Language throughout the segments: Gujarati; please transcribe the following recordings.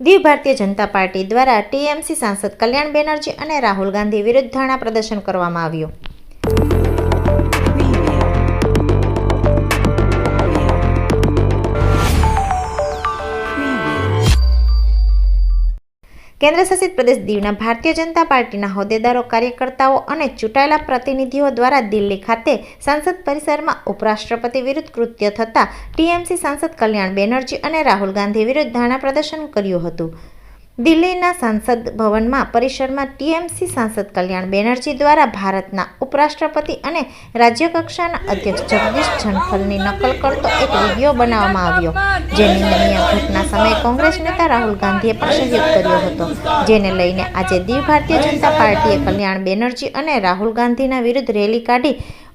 દીવ ભારતીય જનતા પાર્ટી દ્વારા ટીએમસી સાંસદ કલ્યાણ બેનર્જી અને રાહુલ ગાંધી વિરુદ્ધ ધરણા પ્રદર્શન કરવામાં આવ્યું. કેન્દ્ર શાસિત પ્રદેશ દીવના ભારતીય જનતા પાર્ટીના હોદ્દેદારો, કાર્યકર્તાઓ અને ચૂંટાયેલા પ્રતિનિધિઓ દ્વારા દિલ્હી ખાતે સાંસદ પરિસરમાં ઉપરાષ્ટ્રપતિ વિરુદ્ધ કૃત્ય થતાં ટીએમસી સાંસદ કલ્યાણ બેનર્જી અને રાહુલ ગાંધી વિરુદ્ધ ધારણા પ્રદર્શન કર્યું હતું. દિલ્હીના સાંસદ ભવનમાં પરિસરમાં ટીએમસી સાંસદ કલ્યાણ બેનર્જી દ્વારા ભારતના ઉપરાષ્ટ્રપતિ અને રાજ્યકક્ષાના અધ્યક્ષ જગદીશ ધનખલની નકલ કરતો એક વીડિયો બનાવવામાં આવ્યો જે નિંદનીય ઘટના સમયે કોંગ્રેસ નેતા રાહુલ ગાંધીએ પણ સહયોગ કર્યો હતો. જેને લઈને આજે દીવ ભારતીય જનતા પાર્ટીએ કલ્યાણ બેનર્જી અને રાહુલ ગાંધીના વિરુદ્ધ રેલી કાઢી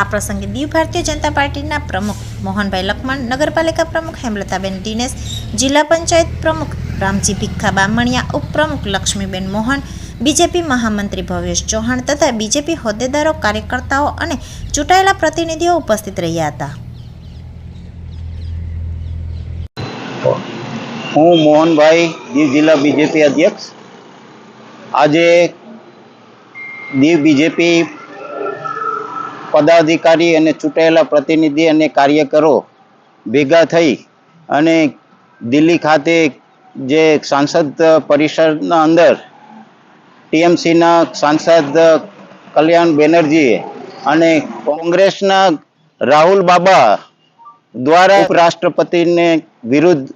આ પ્રસંગે દીવ ભારતીય જનતા પાર્ટીના પ્રમુખ મોહનભાઈ લખમણ, નગરપાલિકા પ્રમુખ હેમલતાબેન દિનેશ, જિલ્લા પંચાયત પ્રમુખ રામજી ભીખા બામણિયા, ઉપપ્રમુખ લક્ષ્મીબેન મોહન, બીજેપી મહામંત્રી ભવ્યેશ ચૌહાણ તથા બીજેપી હોદ્દેદારો, કાર્યકર્તાઓ અને ચૂંટાયેલા પ્રતિનિધિઓ ઉપસ્થિત રહ્યા હતા. હું મોહનભાઈ દીવ જિલ્લા બીજેપી અધ્યક્ષ. આજે દીવ બીજેપી પદાધિકારી અને ચૂંટાયેલા પ્રતિનિધિ અને કાર્યકરો ભેગા થઈ અને દિલ્હી ખાતે જે સાંસદ પરિષદના અંદર ટીએમસીના સાંસદ કલ્યાણ બેનર્જીએ અને કોંગ્રેસના રાહુલ બાબા દ્વારા ઉપરાષ્ટ્રપતિને વિરુદ્ધ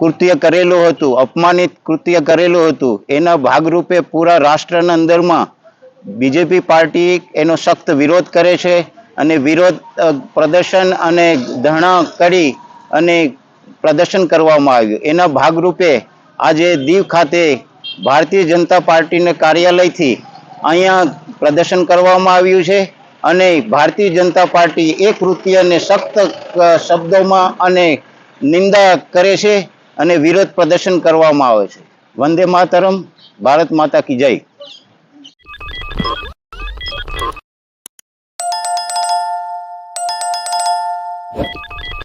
કૃત્ય કરેલું હતું, અપમાનિત કૃત્ય કરેલું હતું, એના ભાગરૂપે પૂરા રાષ્ટ્રના અંદરમાં બીજેપી પાર્ટી એનો સખ્ત વિરોધ કરે છે અને વિરોધ પ્રદર્શન અને ધરણા કરી અને પ્રદર્શન કરવામાં આવ્યું. એના ભાગરૂપે આજે દીવ ખાતે ભારતીય જનતા પાર્ટીના કાર્યાલયથી અહીંયા પ્રદર્શન કરવામાં આવ્યું છે અને ભારતીય જનતા પાર્ટી એ કૃત્યને સખ્ત શબ્દોમાં અને નિંદા કરે છે અને વિરોધ પ્રદર્શન કરવામાં આવે છે. વંદે માતરમ, ભારત માતા કી જય.